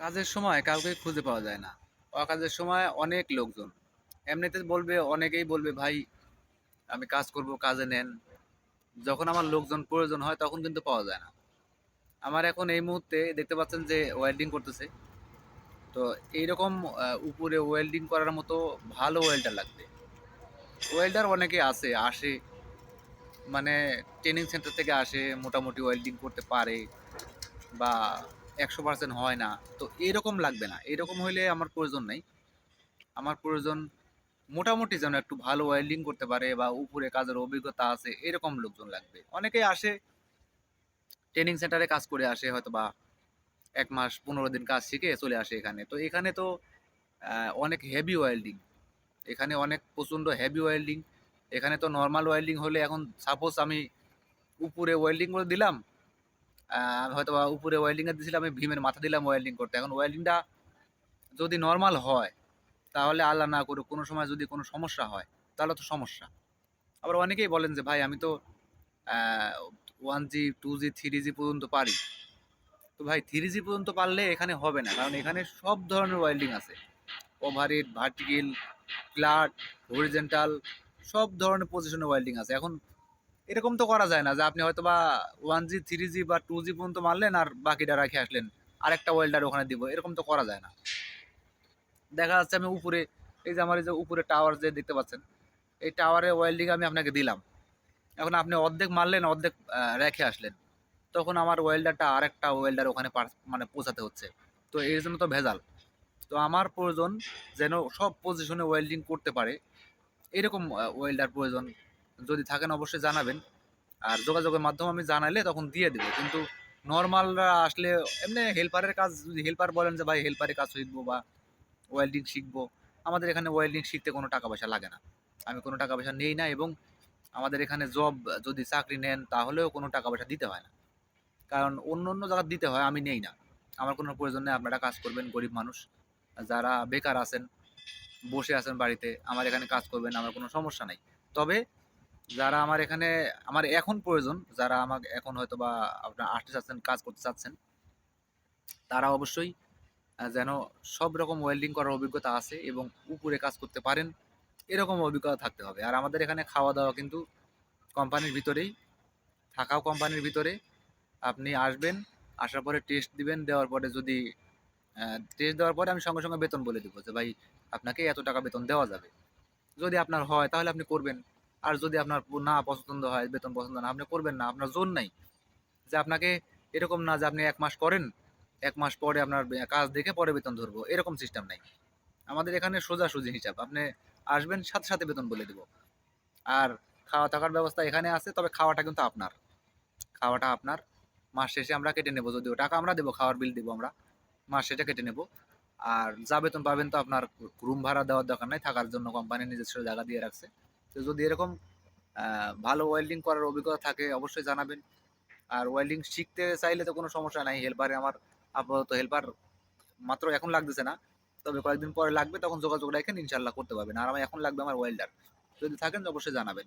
কাজের সময় কাউকে খুঁজে পাওয়া যায় না। অকাজের সময় অনেক লোকজন। এমনিতে বলবে, অনেকেই বলবে, ভাই, আমি কাজ করব, কাজে নেন। যখন আমার লোকজন প্রয়োজন হয়, তখন কিন্তু পাওয়া যায় না। আমার এখন এই মুহূর্তে দেখতে পাচ্ছেন যে ওয়েল্ডিং করতেছে। তো এইরকম উপরে ওয়েল্ডিং করার মতো ভালো ওয়েল্ডার লাগবে। ওয়েল্ডার অনেকে আছে, আসে মানে ট্রেনিং সেন্টার থেকে আসে, মোটামুটি ওয়েল্ডিং করতে পারে বা একশো পার্সেন্ট হয় না। তো এরকম লাগবে না। এরকম হইলে আমার প্রয়োজন নাই। আমার প্রয়োজন মোটামুটি যেন একটু ভালো ওয়েল্ডিং করতে পারে বা উপরে কাজের অভিজ্ঞতা আছে, এরকম লোকজন লাগবে। অনেকেই আসে ট্রেনিং সেন্টারে কাজ করে আসে, হয়তো বা এক মাস পনেরো দিন কাজ শিখে চলে আসে এখানে। তো এখানে তো অনেক হেভি ওয়েল্ডিং এখানে অনেক প্রচণ্ড হেভি ওয়েল্ডিং এখানে তো নর্মাল ওয়েল্ডিং হলে এখন সাপোজ আমি উপরে ওয়েল্ডিং করে দিলাম হয়তো বা উপরে ওয়েল্ডিংয়ে দিয়েছিলাম, আমি ভীমের মাথা দিলাম ওয়েল্ডিং করতে। এখন ওয়েল্ডিংটা যদি নর্মাল হয়, তাহলে আল্লাহ না করুক, কোনো সময় যদি কোনো সমস্যা হয়, তাহলে তো সমস্যা। আবার অনেকেই বলেন যে, ভাই, আমি তো one G two G three G পর্যন্ত পারি। তো ভাই থ্রি জি পর্যন্ত পারলে এখানে হবে না, কারণ এখানে সব ধরনের ওয়েল্ডিং আছে। ওভারহেড ভার্টিক্যাল ফ্ল্যাট হরিজেন্টাল সব ধরনের পজিশনে ওয়েল্ডিং আছে। এখন এরকম তো করা যায় না যে আপনি হয়তো বা ওয়ান জি থ্রি জি বা টু জি পর্যন্ত মারলেন আর বাকিটা রেখে আসলেন। আরেকটা ওয়েল্ডার ওখানে দিব, এরকম তো করা যায় না। দেখা যাচ্ছে আমি উপরে, এই যে আমার এই যে উপরে টাওয়ার যে দেখতে পাচ্ছেন, এই টাওয়ারে ওয়েল্ডিং আমি আপনাকে দিলাম। এখন আপনি অর্ধেক মারলেন, অর্ধেক রেখে আসলেন। তখন আমার ওয়েল্ডারটা আরেকটা ওয়েল্ডার ওখানে মানে পৌঁছাতে হচ্ছে। তো এর জন্য তো ভেজাল। তো আমার প্রয়োজন যেন সব পজিশনে ওয়েল্ডিং করতে পারে। এরকম ওয়েল্ডার প্রয়োজন। যদি থাকেন অবশ্যই জানাবেন। আর যোগাযোগের মাধ্যমে আমি জানাইলে তখন দিয়ে দেবো। কিন্তু নর্মালরা আসলে এমনি হেল্পারের কাজ যদি হেল্পার বলেন যে, ভাই, হেল্পারের কাজ শিখব বা ওয়েল্ডিং শিখব। আমাদের এখানে ওয়েল্ডিং শিখতে কোনো টাকা পয়সা লাগে না। আমি কোনো টাকা পয়সা নেই না এবং আমাদের এখানে জব যদি চাকরি নেন তাহলেও কোনো টাকা পয়সা দিতে হয় না। কারণ অন্য অন্য জায়গায় দিতে হয়, আমি নেই না। আমার কোনো প্রয়োজন নেই, আপনারা কাজ করবেন, গরিব মানুষ। যারা বেকার আছেন, বসে আছেন বাড়িতে, আমার এখানে কাজ করবেন, আমার কোনো সমস্যা নাই। তবে যারা আমার এখানে, আমার এখন প্রয়োজন, যারা আমাকে এখন হয়তো বা আপনার আসতে চাচ্ছেন, কাজ করতে চাচ্ছেন, তারা অবশ্যই যেন সব রকম ওয়েল্ডিং করার অভিজ্ঞতা আছে এবং উপরে কাজ করতে পারেন, এরকম অভিজ্ঞতা থাকতে হবে। আর আমাদের এখানে খাওয়া দাওয়া কিন্তু কোম্পানির ভিতরেই, থাকাও কোম্পানির ভিতরে। আপনি আসবেন, আসার পরে টেস্ট দিবেন, দেওয়ার পরে যদি টেস্ট দেওয়ার পরে আমি সঙ্গে সঙ্গে বেতন বলে দেবো যে, ভাই, আপনাকে এত টাকা বেতন দেওয়া যাবে। যদি আপনার হয়, তাহলে আপনি করবেন। আর যদি আপনার না পছন্দ হয়, বেতন পছন্দ না, আপনি করবেন না, আপনার জোর নাই। যে আপনাকে এরকম না যে আপনি এক মাস করেন, এক মাস পরে আপনার কাজ দেখে পরে বেতন ধরবো, এরকম সিস্টেম নাই। আমাদের এখানে সোজাসুজি হিসাব, আপনি আসবেন, সাথে সাথে বেতন বলে দেবো। আর খাওয়া থাকার ব্যবস্থা এখানে আছে, তবে খাওয়াটা কিন্তু আপনার। খাওয়াটা আপনার, মাস শেষে আমরা কেটে নেব, যদিও টাকা আমরা দেবো, খাওয়ার বিল দেবো আমরা, মাস শেষে কেটে নেব। আর যা বেতন পাবেন তো আপনার রুম ভাড়া দেওয়ার দরকার নাই, থাকার জন্য কোম্পানি নিজস্ব জায়গা দিয়ে রাখছে। তো যদি এরকম ভালো ওয়েল্ডিং করার অভিজ্ঞতা থাকে, অবশ্যই জানাবেন। আর ওয়েল্ডিং শিখতে চাইলে তো কোনো সমস্যা নাই হেল্পারে আমার আপাতত হেল্পার মাত্র এখন লাগতেছে না। তবে কয়েকদিন পরে লাগবে, তখন যোগাযোগ রাখেন ইনশাল্লাহ করতে পারবেন। আর আমার এখন লাগবে আমার ওয়েল্ডার যদি থাকেন, অবশ্যই জানাবেন।